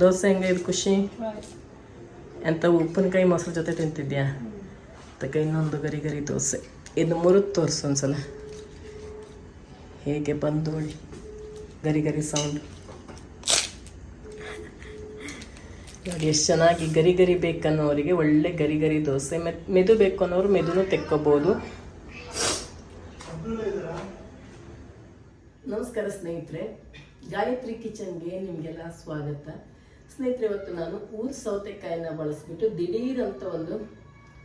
ದೋಸೆ ಹೆಂಗೆ ಇದು ಖುಷಿ? ಎಂತ ಉಪ್ಪಿನಕಾಯಿ ಮೊಸರು ಜೊತೆ ತಿಂತಿದ್ಯಾ? ಅದಕ್ಕೆ ಇನ್ನೊಂದು ಗರಿ ಗರಿ ದೋಸೆ. ಇದು ಮುರು ತೋರಿಸು ಒಂದ್ಸಲ. ಹೇಗೆ ಬಂದು ಗರಿ ಗರಿ ಸೌಂಡ್ ನೋಡಿ ಎಷ್ಟು ಚೆನ್ನಾಗಿ ಗರಿ ಗರಿ ಬೇಕನ್ನೋರಿಗೆ ಒಳ್ಳೆ ಗರಿ ಗರಿ ದೋಸೆ. ಮೆ ಮೆದು ಬೇಕು ಅನ್ನೋರು ಮೆದುನು ತೆಕ್ಕೋಬೋದು. ನಮಸ್ಕಾರ ಸ್ನೇಹಿತರೆ. ಗಾಯತ್ರಿ ಕಿಚನ್ಗೆ ನಿಮಗೆಲ್ಲ ಸ್ವಾಗತ. ಸ್ನೇಹಿತರೆ, ಇವತ್ತು ನಾನು ಊರ್ ಸೌತೆಕಾಯನ್ನ ಬಳಸ್ಬಿಟ್ಟು ದಿಢೀರಂತ ಒಂದು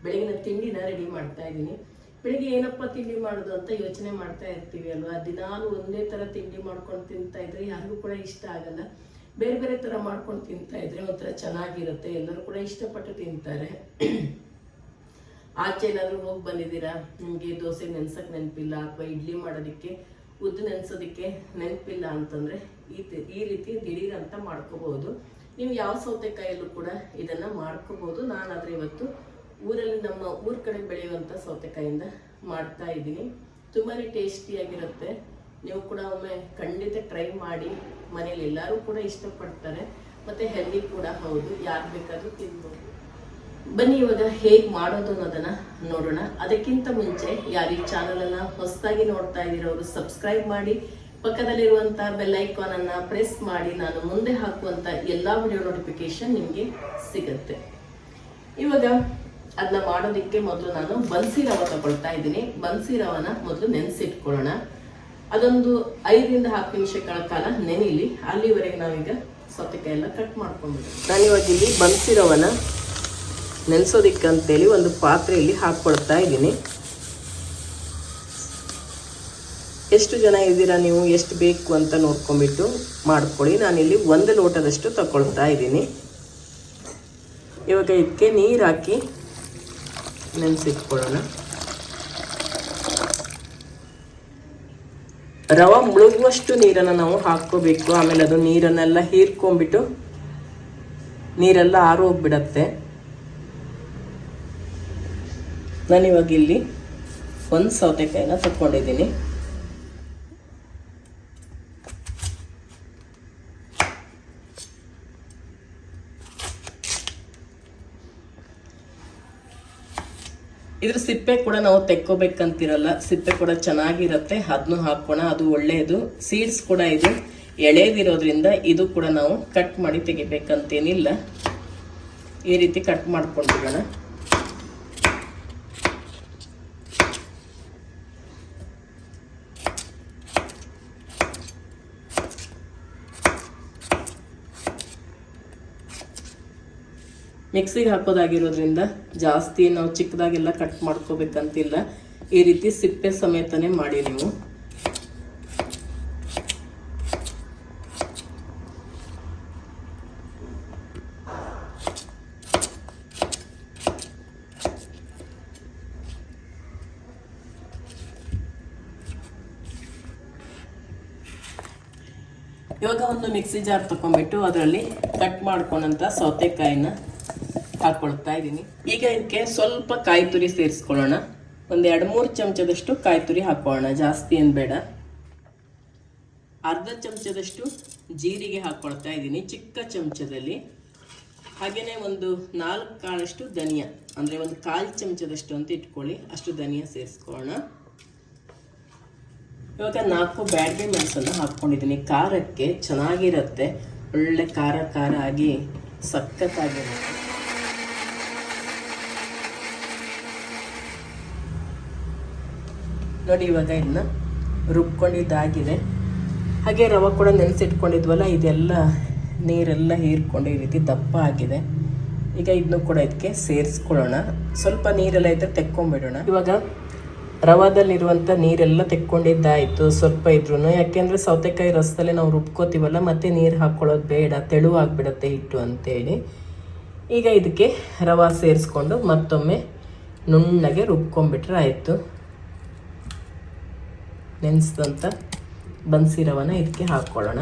ಬೆಳಗಿನ ತಿಂಡಿನ ರೆಡಿ ಮಾಡ್ತಾ ಇದ್ದೀನಿ. ಬೆಳಿಗ್ಗೆ ಏನಪ್ಪ ತಿಂಡಿ ಮಾಡೋದು ಅಂತ ಯೋಚನೆ ಮಾಡ್ತಾ ಇರ್ತೀವಿ ಅಲ್ವಾ? ದಿನಾಲು ಒಂದೇ ಥರ ತಿಂಡಿ ಮಾಡ್ಕೊಂಡು ತಿಂತಾ ಇದ್ರೆ ಯಾರಿಗೂ ಕೂಡ ಇಷ್ಟ ಆಗಲ್ಲ. ಬೇರೆ ಬೇರೆ ಥರ ಮಾಡ್ಕೊಂಡು ತಿಂತಾ ಇದ್ರೆ ಒಂಥರ ಚೆನ್ನಾಗಿರುತ್ತೆ. ಎಲ್ಲರೂ ಕೂಡ ಇಷ್ಟಪಟ್ಟು ತಿಂತಾರೆ. ಆಚೆ ಏನಾದರೂ ಹೋಗಿ ಬಂದಿದ್ದೀರಾ? ನಿಮಗೆ ದೋಸೆ ನೆನ್ಸಕ್ ನೆನಪಿಲ್ಲ ಅಥವಾ ಇಡ್ಲಿ ಮಾಡೋದಕ್ಕೆ ಉದ್ದು ನೆನೆಸೋದಕ್ಕೆ ನೆನಪಿಲ್ಲ ಅಂತಂದ್ರೆ ಈ ಈ ರೀತಿ ದಿಢೀರಂತ ಮಾಡ್ಕೋಬಹುದು. ನೀವು ಯಾವ ಸೌತೆಕಾಯಲ್ಲೂ ಕೂಡ ಇದನ್ನ ಮಾಡ್ಕೋಬಹುದು ನಾನಾದ್ರೆ ಇವತ್ತು ಊರಲ್ಲಿ ನಮ್ಮ ಊರ್ ಕಡೆ ಬೆಳೆಯುವಂತ ಸೌತೆಕಾಯಿಂದ ಮಾಡ್ತಾ ಇದ್ದೀನಿ. ತುಂಬಾನೇ ಟೇಸ್ಟಿಯಾಗಿರುತ್ತೆ ನೀವು ಕೂಡ ಒಮ್ಮೆ ಖಂಡಿತ ಟ್ರೈ ಮಾಡಿ. ಮನೇಲಿ ಎಲ್ಲರೂ ಕೂಡ ಇಷ್ಟಪಡ್ತಾರೆ. ಮತ್ತೆ ಹೆಲ್ದಿ ಕೂಡ ಹೌದು, ಯಾರು ಬೇಕಾದ್ರೂ ತಿನ್ಬೋದು. ಬನ್ನಿ ಇವಾಗ ಹೇಗ್ ಮಾಡೋದು ಅನ್ನೋದನ್ನ ನೋಡೋಣ. ಅದಕ್ಕಿಂತ ಮುಂಚೆ ಯಾರು ಈ ಚಾನಲ್ ಅನ್ನ ಹೊಸದಾಗಿ ನೋಡ್ತಾ ಇದ್ದೀರೋರು ಸಬ್ಸ್ಕ್ರೈಬ್ ಮಾಡಿ. ಪಕ್ಕದಲ್ಲಿರುವಂತ ಬೆಲ್ ಐಕಾನ್ ಅನ್ನ ಪ್ರೆಸ್ ಮಾಡಿ ನಾನು ಮುಂದೆ ಹಾಕುವಂತ ಎಲ್ಲಾ ವಿಡಿಯೋ ನೋಟಿಫಿಕೇಶನ್ ನಿಮಗೆ ಸಿಗುತ್ತೆ. ಇವಾಗ ಅದನ್ನ ಮಾಡೋದಕ್ಕೆ ಮೊದಲು ನಾನು ಬನ್ಸಿ ರವ ತಗೊಳ್ತಾ ಇದ್ದೀನಿ. ಬನ್ಸಿ ರವನ ಮೊದಲು ನೆನೆಸಿಟ್ಕೊಳ್ಳೋಣ. ಅದೊಂದು ಐದರಿಂದ ಹತ್ತು ನಿಮಿಷಗಳ ಕಾಲ ನೆನೆಯಲಿ ಅಲ್ಲಿವರೆಗೆ ನಾವೀಗ ಸೌತೆಕಾಯಿ ಎಲ್ಲ ಕಟ್ ಮಾಡಿಕೊಂಡು ನಾನು ಇವಾಗ ಇಲ್ಲಿ ಬನ್ಸಿ ರವನ ನೆನೆಸೋದಿಕ್ಕಂತೇಳಿ ಒಂದು ಪಾತ್ರೆಯಲ್ಲಿ ಹಾಕ್ಕೊಳ್ತಾ ಇದ್ದೀನಿ. ಎಷ್ಟು ಜನ ಇದ್ದೀರಾ ನೀವು, ಎಷ್ಟು ಬೇಕು ಅಂತ ನೋಡ್ಕೊಂಬಿಟ್ಟು ಮಾಡ್ಕೊಳ್ಳಿ. ನಾನಿಲ್ಲಿ ಒಂದು ಲೋಟದಷ್ಟು ತಗೊಳ್ತಾ ಇದ್ದೀನಿ. ಇವಾಗ ಇದಕ್ಕೆ ನೀರು ಹಾಕಿ ನೆನೆಸಿಟ್ಕೊಳ್ಳೋಣ. ರವ ಮುಳುಗುವಷ್ಟು ನೀರನ್ನು ನಾವು ಹಾಕ್ಕೋಬೇಕು. ಆಮೇಲೆ ಅದು ನೀರನ್ನೆಲ್ಲ ಹೀರ್ಕೊಂಬಿಟ್ಟು ನೀರೆಲ್ಲ ಆರೋಗ್ಬಿಡತ್ತೆ ನಾನಿವಾಗ ಇಲ್ಲಿ ಒಂದು ಸೌತೆಕಾಯಿನ ತಗೊಂಡಿದ್ದೀನಿ ಇದ್ರ ಸಿಪ್ಪೆ ಕೂಡ ನಾವು ತೆಕ್ಕೋಬೇಕಂತಿರಲ್ಲ, ಸಿಪ್ಪೆ ಕೂಡ ಚೆನ್ನಾಗಿರುತ್ತೆ ಅದನ್ನು ಹಾಕೋಣ ಅದು ಒಳ್ಳೆಯದು ಸೀಡ್ಸ್ ಕೂಡ ಇದು ಎಳೆದಿರೋದ್ರಿಂದ ಇದು ಕೂಡ ನಾವು ಕಟ್ ಮಾಡಿ ತೆಗಿಬೇಕಂತೇನಿಲ್ಲ. ಈ ರೀತಿ ಕಟ್ ಮಾಡ್ಕೊಂಡ್ಬಿಡೋಣ ಮಿಕ್ಸಿಗೆ ಹಾಕೋದಾಗಿರೋದ್ರಿಂದ ಜಾಸ್ತಿ ನಾವು ಚಿಕ್ಕದಾಗೆಲ್ಲ ಕಟ್ ಮಾಡ್ಕೋಬೇಕಂತಿಲ್ಲ. ಈ ರೀತಿ ಸಿಪ್ಪೆ ಸಮೇತನೇ ಮಾಡಿ ನೀವು. ಇವಾಗ ಒಂದು ಮಿಕ್ಸಿ ಜಾರ್ ತಗೊಂಡ್ಬಿಟ್ಟು ಅದರಲ್ಲಿ ಕಟ್ ಮಾಡ್ಕೊಂಡಂತ ಸೌತೆಕಾಯಿನ ಹಾಕೊಳ್ತಾ ಇದ್ದೀನಿ ಈಗ ಇದಕ್ಕೆ ಸ್ವಲ್ಪ ಕಾಯಿ ತುರಿ ಸೇರಿಸ್ಕೊಳ್ಳೋಣ. ಒಂದು ಎರಡು ಮೂರು ಚಮಚದಷ್ಟು ಕಾಯಿ ತುರಿ ಹಾಕೊಳ್ಳೋಣ ಜಾಸ್ತಿ ಏನು ಬೇಡ. ಅರ್ಧ ಚಮಚದಷ್ಟು ಜೀರಿಗೆ ಹಾಕ್ಕೊಳ್ತಾ ಇದ್ದೀನಿ ಚಿಕ್ಕ ಚಮಚದಲ್ಲಿ. ಹಾಗೆಯೇ ಒಂದು ನಾಲ್ಕು ಕಾಳಷ್ಟು ಧನಿಯಾ. ಅಂದರೆ ಒಂದು ಕಾಲು ಚಮಚದಷ್ಟು ಅಂತ ಇಟ್ಕೊಳ್ಳಿ. ಅಷ್ಟು ಧನಿಯಾ ಸೇರಿಸ್ಕೊಳ್ಳೋಣ. ಇವಾಗ ನಾಲ್ಕು ಬ್ಯಾಡ್ಗೆ ಮೆಣಸನ್ನು ಹಾಕ್ಕೊಂಡಿದ್ದೀನಿ. ಖಾರಕ್ಕೆ ಚೆನ್ನಾಗಿರುತ್ತೆ. ಒಳ್ಳೆ ಖಾರ ಖಾರ ಆಗಿ ಸಖತ್ತಾಗಿರುತ್ತೆ. ನೋಡಿ, ಇವಾಗ ಇದನ್ನ ರುಬ್ಕೊಂಡಿದ್ದಾಗಿದೆ. ಹಾಗೆ ರವೆ ಕೂಡ ನೆನೆಸಿಟ್ಕೊಂಡಿದ್ವಲ್ಲ, ಇದೆಲ್ಲ ನೀರೆಲ್ಲ ಹೀರ್ಕೊಂಡು ಈ ರೀತಿ ದಪ್ಪ ಆಗಿದೆ. ಈಗ ಇದನ್ನು ಕೂಡ ಇದಕ್ಕೆ ಸೇರಿಸ್ಕೊಳ್ಳೋಣ. ಸ್ವಲ್ಪ ನೀರೆಲ್ಲ ಇದ್ರೆ ತೆಕ್ಕೊಂಡ್ಬಿಡೋಣ ಇವಾಗ ರವಾದಲ್ಲಿರುವಂಥ ನೀರೆಲ್ಲ ತೆಕ್ಕೊಂಡಿದ್ದಾಯಿತು ಸ್ವಲ್ಪ ಇದ್ರೂ ಯಾಕೆಂದರೆ ಸೌತೆಕಾಯಿ ರಸದಲ್ಲೇ ನಾವು ರುಬ್ಕೋತೀವಲ್ಲ, ಮತ್ತೆ ನೀರು ಹಾಕ್ಕೊಳ್ಳೋದು ಬೇಡ, ತೆಳುವಾಗ್ಬಿಡತ್ತೆ ಹಿಟ್ಟು ಅಂತೇಳಿ. ಈಗ ಇದಕ್ಕೆ ರವೆ ಸೇರಿಸ್ಕೊಂಡು ಮತ್ತೊಮ್ಮೆ ನುಣ್ಣಗೆ ರುಬ್ಕೊಂಡ್ಬಿಟ್ರೆ ಆಯಿತು. ನೆನೆಸಿದಂಥ ಬನ್ಸಿ ರವನ ಇದಕ್ಕೆ ಹಾಕ್ಕೊಳ್ಳೋಣ.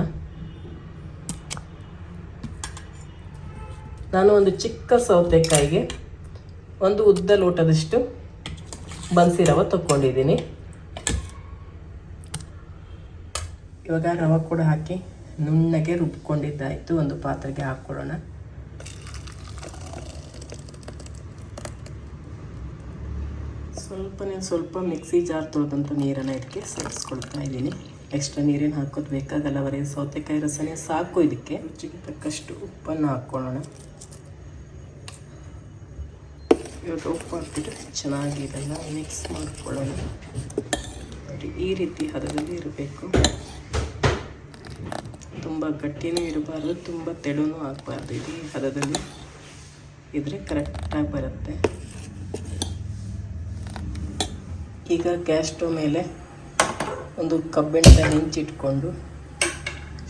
ನಾನು ಒಂದು ಚಿಕ್ಕ ಸೌತೆಕಾಯಿಗೆ ಒಂದು ಉದ್ದ ಲೋಟದಷ್ಟು ಬನ್ಸಿ ರವ ತಗೊಂಡಿದ್ದೀನಿ ಇವಾಗ ರವೆ ಕೂಡ ಹಾಕಿ ನುಣ್ಣಗೆ ರುಬ್ಕೊಂಡಿದ್ದಾಯಿತು. ಒಂದು ಪಾತ್ರೆಗೆ ಹಾಕ್ಕೊಳ್ಳೋಣ. ಸ್ವಲ್ಪನೇ ಸ್ವಲ್ಪ ಮಿಕ್ಸಿ ಜಾರ್ ತೊಳೆದಂಥ ನೀರನ್ನು ಇದಕ್ಕೆ ಸೇರಿಸ್ಕೊಳ್ತಾ ಇದ್ದೀನಿ. ಎಕ್ಸ್ಟ್ರಾ ನೀರೇನು ಹಾಕೋದು ಬೇಕಾಗಲ್ಲ ಬರೀ ಸೌತೆಕಾಯಿ ರಸನೇ ಸಾಕು ಇದಕ್ಕೆ. ರುಚಿಗೆ ತಕ್ಕಷ್ಟು ಉಪ್ಪನ್ನು ಹಾಕ್ಕೊಳ್ಳೋಣ ಇವತ್ತು ಉಪ್ಪು ಹಾಕ್ಬಿಟ್ಟು ಚೆನ್ನಾಗಿ ಇದೆಲ್ಲ ಮಿಕ್ಸ್ ಮಾಡ್ಕೊಳ್ಳೋಣ. ಈ ರೀತಿ ಹದದಲ್ಲಿ ಇರಬೇಕು. ತುಂಬ ಗಟ್ಟಿನೂ ಇರಬಾರ್ದು, ತುಂಬ ತೆಳುನೂ ಆಗಬಾರ್ದು. ಇದು ಈ ಹದದಲ್ಲಿ ಇದ್ರೆ ಕರೆಕ್ಟಾಗಿ ಬರುತ್ತೆ. ಈಗ ಗ್ಯಾಸ್ ಸ್ಟವ್ ಮೇಲೆ ಒಂದು ಕಬ್ಬಿಣದ ಹೆಂಚಿಟ್ಕೊಂಡು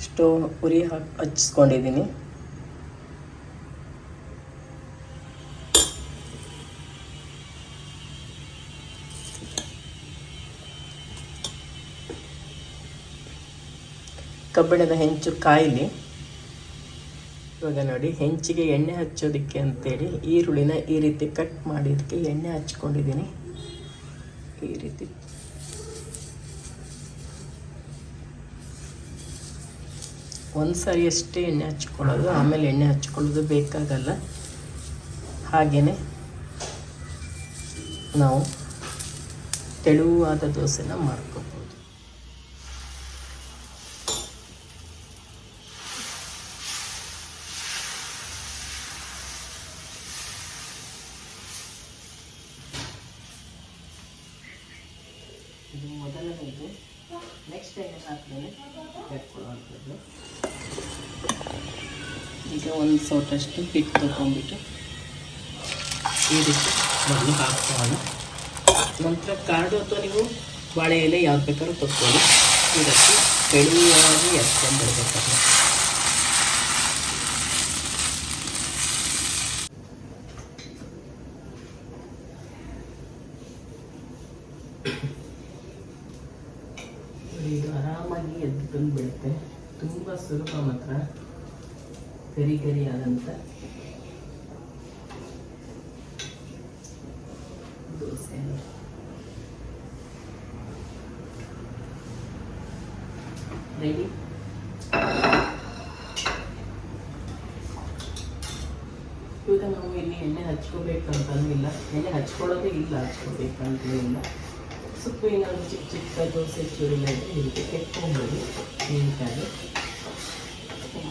ಸ್ಟೋವ್ ಉರಿ ಹಾಕಿ ಹಚ್ಚಿಸ್ಕೊಂಡಿದ್ದೀನಿ. ಕಬ್ಬಿಣದ ಹೆಂಚು ಕಾಯಿಲಿ. ಇವಾಗ ನೋಡಿ, ಹೆಂಚಿಗೆ ಎಣ್ಣೆ ಹಚ್ಚೋದಕ್ಕೆ ಅಂತೇಳಿ ಈರುಳ್ಳಿನ ಈ ರೀತಿ ಕಟ್ ಮಾಡಿದ್ದಕ್ಕೆ ಎಣ್ಣೆ ಹಚ್ಕೊಂಡಿದ್ದೀನಿ. ಈ ರೀತಿ. ಒಂದು ಸಾರಿ ಅಷ್ಟೇ ಎಣ್ಣೆ ಹಚ್ಕೊಳ್ಳೋದು, ಆಮೇಲೆ ಎಣ್ಣೆ ಹಚ್ಕೊಳ್ಳೋದು ಬೇಕಾಗಲ್ಲ. ಹಾಗೆಯೇ ನಾವು ತೆಳುವಾದ ದೋಸೆನ ಮಾಡ್ಕೋಬೋದು ಇದು ಮೊದಲನೇದು ಎಣ್ಣೆ ಹಾಕಿದ್ರೆ ಎತ್ಕೊಳ್ಳುವಂಥದ್ದು ಈಗ ಒಂದು ಸೌಟಷ್ಟು ಹಿಟ್ಟು ತೊಗೊಂಡ್ಬಿಟ್ಟು ಈ ರೀತಿ ಮೊದಲು ಹಾಕ್ಕೊಳ್ಳೋಣ. ನಂತರ ಕಾರ್ಡು ಅಥವಾ ನೀವು ಬಾಳೆ ಎಲೆ ಯಾವ್ದು ಬೇಕಾದ್ರೂ ತೊಗೊಳ್ಳಿ ಇದಕ್ಕೆ ತೆಳುವಾಗಿ ಎತ್ಕೊಂಡು ಬರ್ಬೇಕಾದ್ರೆ ಇದು ಆರಾಮಾಗಿ ಎದ್ದು ಬಂದು ಬೀಳುತ್ತೆ ತುಂಬ ಸುಲಭ ಮಾತ್ರ. ಗರಿ ಗರಿ ಆದಂಥ ದೋಸೆ. ರೆಡಿ ಇವಾಗ ನಾವು ಇಲ್ಲಿ ಎಣ್ಣೆ ಹಚ್ಕೋಬೇಕಂತನೂ ಇಲ್ಲ. ಎಣ್ಣೆ ಹಚ್ಕೊಳ್ಳೋದೇ ಇಲ್ಲ. そこにあのチクチク作業セッションになっているて結構もう見たい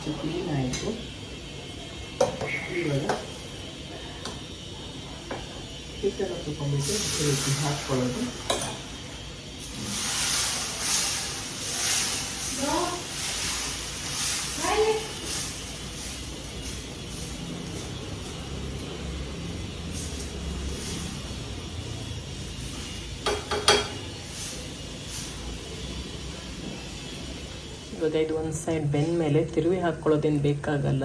チクにないといいわよそしたらそこ見てそれを発行で ಇವಾಗ ಇದು ಒಂದು ಸೈಡ್ ಬೆಂದ ಮೇಲೆ ತಿರುವಿ ಹಾಕ್ಕೊಳ್ಳೋದೇನು ಬೇಕಾಗಲ್ಲ.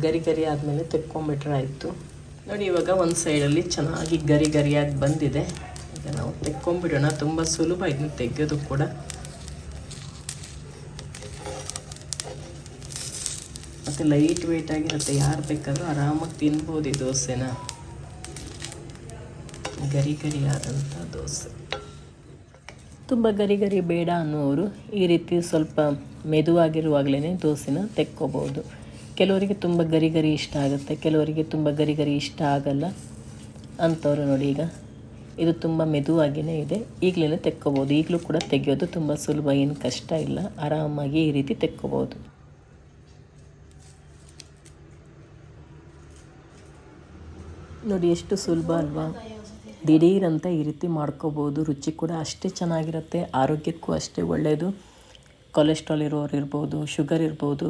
ಗರಿ ಗರಿ ಆದಮೇಲೆ ತೆಕ್ಕೊಂಬಿಟ್ರೆ ಆಯಿತು. ನೋಡಿ ಇವಾಗ ಒಂದು ಸೈಡಲ್ಲಿ ಚೆನ್ನಾಗಿ ಗರಿ ಗರಿಯಾಗಿ ಬಂದಿದೆ. ಈಗ ನಾವು ತೆಕ್ಕೊಂಬಿಡೋಣ. ತುಂಬ ಸುಲಭ ಇದನ್ನು ತೆಗೆಯೋದು ಕೂಡ. ಮತ್ತು ಲೈಟ್ ವೆಯ್ಟ್ ಆಗಿರುತ್ತೆ. ಯಾರು ಬೇಕಾದರೂ ಆರಾಮಾಗಿ ತಿನ್ಬೋದು ಈ ದೋಸೆನ. ಗರಿ ಗರಿಯಾದಂಥ ದೋಸೆ. ತುಂಬ ಗರಿ ಗರಿ ಬೇಡ ಅನ್ನುವರು ಈ ರೀತಿ ಸ್ವಲ್ಪ ಮೆದುವಾಗಿರುವಾಗಲೇ ದೋಸೆನ ತೆಕ್ಕೋಬೋದು ಕೆಲವರಿಗೆ ತುಂಬ ಗರಿ ಗರಿ ಇಷ್ಟ ಆಗುತ್ತೆ, ಕೆಲವರಿಗೆ ತುಂಬ ಗರಿ ಗರಿ ಇಷ್ಟ ಆಗಲ್ಲ ಅಂಥವ್ರು ನೋಡಿ ಈಗ ಇದು ತುಂಬ ಮೆದುವಾಗಿಯೇ ಇದೆ ಈಗಲೇ ತೆಕ್ಕೋಬೋದು ಈಗಲೂ ಕೂಡ ತೆಗೆಯೋದು ತುಂಬ ಸುಲಭ, ಏನು ಕಷ್ಟ ಇಲ್ಲ, ಆರಾಮಾಗಿ ಈ ರೀತಿ ತೆಕ್ಕೋಬೋದು ನೋಡಿ ಎಷ್ಟು ಸುಲಭ ಅಲ್ವಾ? ದಿಢೀರಂತ ಈ ರೀತಿ ಮಾಡ್ಕೋಬೋದು. ರುಚಿ ಕೂಡ ಅಷ್ಟೇ ಚೆನ್ನಾಗಿರುತ್ತೆ. ಆರೋಗ್ಯಕ್ಕೂ ಅಷ್ಟೇ ಒಳ್ಳೆಯದು ಕೊಲೆಸ್ಟ್ರಾಲ್ ಇರೋರು ಇರ್ಬೋದು ಶುಗರ್ ಇರ್ಬೋದು,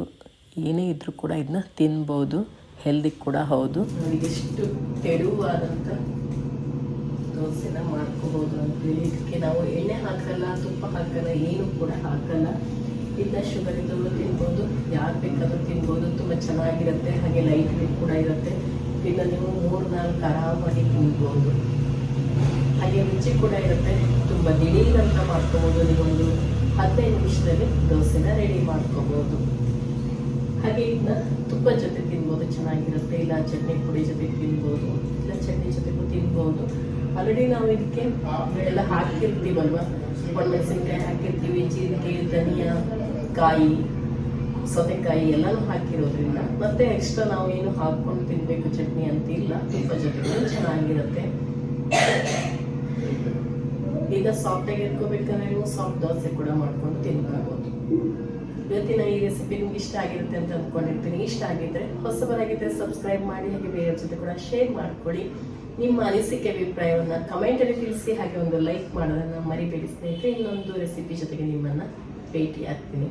ಏನೇ ಇದ್ದರೂ ಕೂಡ ಇದನ್ನ ತಿನ್ಬೋದು. ಹೆಲ್ದಿ ಕೂಡ ಹೌದು. ಎಷ್ಟು ತೆಳುವಾದಂಥ ದೋಸೆನ ಮಾಡ್ಕೋಬೋದು ಅಂತೇಳಿ ಇದಕ್ಕೆ ನಾವು ಎಣ್ಣೆ ಹಾಕಲ್ಲ, ತುಪ್ಪ ಹಾಕಲ್ಲ, ಏನು ಕೂಡ ಹಾಕಲ್ಲ. ಇದನ್ನ ಶುಗರ್ ಇದ್ದವರು ತಿನ್ಬೋದು. ಯಾರು ಬೇಕಾದರೂ ತಿನ್ಬೋದು. ತುಂಬ ಚೆನ್ನಾಗಿರುತ್ತೆ. ಹಾಗೆ ಲೈಟ್ ವೇಟ್ ಕೂಡ ಇರುತ್ತೆ. ಇದನ್ನ ನೀವು ಮೂರು ನಾಲ್ಕು ಆರಾಮಾಗಿ ತಿನ್ಬೋದು. ಹಾಗೆ ರುಚಿ ಕೂಡ ಇರುತ್ತೆ. ತುಂಬ ದಿಢೀರಂತ ಮಾಡ್ಕೋಬೋದು. ನೀವೊಂದು ಹದಿನೈದು ನಿಮಿಷದಲ್ಲಿ ದೋಸೆನ ರೆಡಿ ಮಾಡ್ಕೋಬೋದು. ಹಾಗೆ ಇದನ್ನ ತುಪ್ಪ ಜೊತೆ ತಿನ್ಬೋದು. ಚೆನ್ನಾಗಿರುತ್ತೆ. ಇಲ್ಲ ಚಟ್ನಿ ಪುಡಿ ಜೊತೆ ತಿನ್ಬೋದು. ಇಲ್ಲ ಚಟ್ನಿ ಜೊತೆಗೂ ತಿನ್ಬೋದು. ಆಲ್ರೆಡಿ ನಾವು ಇದಕ್ಕೆ ಎಲ್ಲ ಹಾಕಿರ್ತೀವಲ್ವ? ಒಣಮೆಣಸಿನ್ಕಾಯಿ ಹಾಕಿರ್ತೀವಿ, ಜೀರಿಗೆ, ಧನಿಯಾ, ಕಾಯಿ, ಸೌತೆಕಾಯಿ ಎಲ್ಲನೂ ಹಾಕಿರೋದ್ರಿಂದ ಮತ್ತೆ ಎಕ್ಸ್ಟ್ರಾ ನಾವು ಏನು ಹಾಕೊಂಡು ತಿನ್ಬೇಕು ಚಟ್ನಿ ಅಂತ ಇಲ್ಲ ತುಪ್ಪ ಜೊತೆಗೂ ಚೆನ್ನಾಗಿರುತ್ತೆ. ಈಗ ಸಾಫ್ಟಾಗಿ ಇಟ್ಕೋಬೇಕಾದ್ರೆ ನೀವು ಸಾಫ್ಟ್ ದೋಸೆ ಕೂಡ ಮಾಡ್ಕೊಂಡು ತಿನ್ಕೋಬಹುದು ಇವತ್ತಿನ ಈ ರೆಸಿಪಿ ನಿಮ್ಗೆ ಇಷ್ಟ ಆಗಿರುತ್ತೆ ಅಂತ ಅಂದ್ಕೊಂಡಿರ್ತೀನಿ ಇಷ್ಟ ಆಗಿದ್ರೆ ಹೊಸಬರಾಗಿದ್ದರೆ ಸಬ್ಸ್ಕ್ರೈಬ್ ಮಾಡಿ, ಹಾಗೆ ಬೇರೆಯವ್ರ ಜೊತೆ ಕೂಡ ಶೇರ್ ಮಾಡ್ಕೊಳ್ಳಿ. ನಿಮ್ಮ ಅನಿಸಿಕೆ, ಅಭಿಪ್ರಾಯವನ್ನು ಕಮೆಂಟಲ್ಲಿ ತಿಳಿಸಿ, ಹಾಗೆ ಒಂದು ಲೈಕ್ ಮಾಡೋದನ್ನು ಮರಿಬೇಡಿ ಸ್ನೇಹಿತರೆ. ಇನ್ನೊಂದು ರೆಸಿಪಿ ಜೊತೆಗೆ ನಿಮ್ಮನ್ನು ಭೇಟಿ ಆಗ್ತೀನಿ